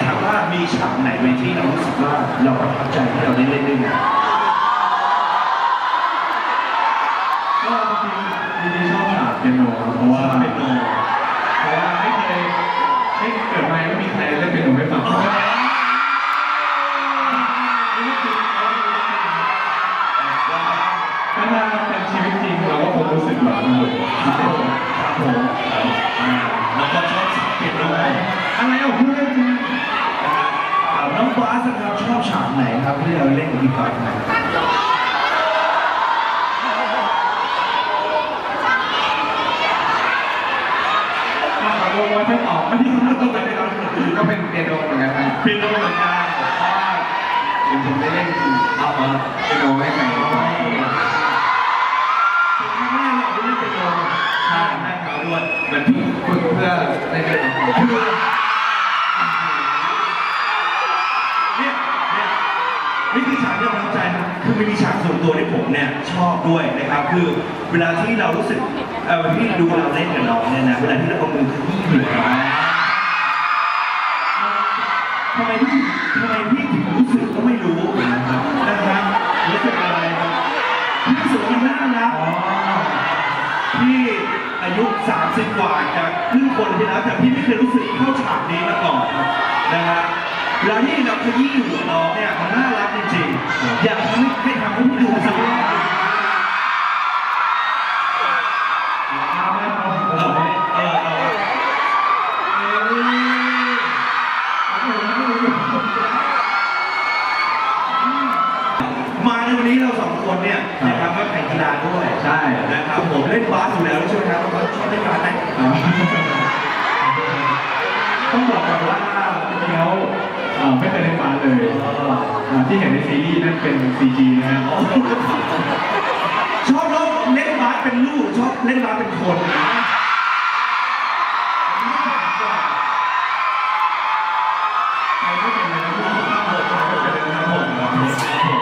ถามว่ามีฉากไหนไหมที่เรารู้สึกว่าเราประทับใจที่เราได้เล่นด้วยกันก็จริงๆชอบฉากเปียโนครับเพราะว่า ไหนครับที่เราเล่นกับพี่ก๊อตนะขอโทษว่าถ้าตอบไม่ได้ก็เป็นเปียโนเหมือนกันครับเป็นโนเหมือนกันเพราะว่าเดี๋ยวผมได้เล่นเอามาเปียโนให้ใครก็ได้ครั้งแรกเราได้เล่นเป็นโนใช่แม่เขาด้วยเหมือนที่ฝึกเพื่อได้เล่นดนตรีเนี่ นี่คือฉากที่เราประทับใจคือมันมีฉากส่วนตัวที่ผมเนี่ยชอบด้วยนะครับ คือเวลาที่เรารู้สึกเออที่ดูเราเล่นกับน้องเนี่ยนะเวลาที่เราเอามือขยี้หัวทำไมพี่ทำไมพี่ถึงรู้สึกก็ไม่รู้นะครับนะครับรู้สึกอะไรครับพี่รู้สึกว่ามันน่ารักพี่อายุ 30 กว่าจะครึ่งคนที่แล้วแต่พี่ไม่เคยรู้สึกเข้าฉากนี้มาก่อนครับนะฮะเวลาที่เราขยี้หัวน้องเนี่ย วันนี้เราสองคนเนี่ยนะครับก็แข่งกีฬาด้วยใช่นะครับผมเล่นบาสอยู่แล้วใช่ไหมครับเชอบเล่นบาสไหมต้องบอกก่อนว่าเขาไม่เคยเล่นบาสเลยที่เห็นในซีรีส์นั่นเป็น CG นะฮะชอบเล่นบาสเป็นลูกชอบเล่นบาสเป็นคนใครก็เป็นนะครับผมใครก็เป็นนะครับผม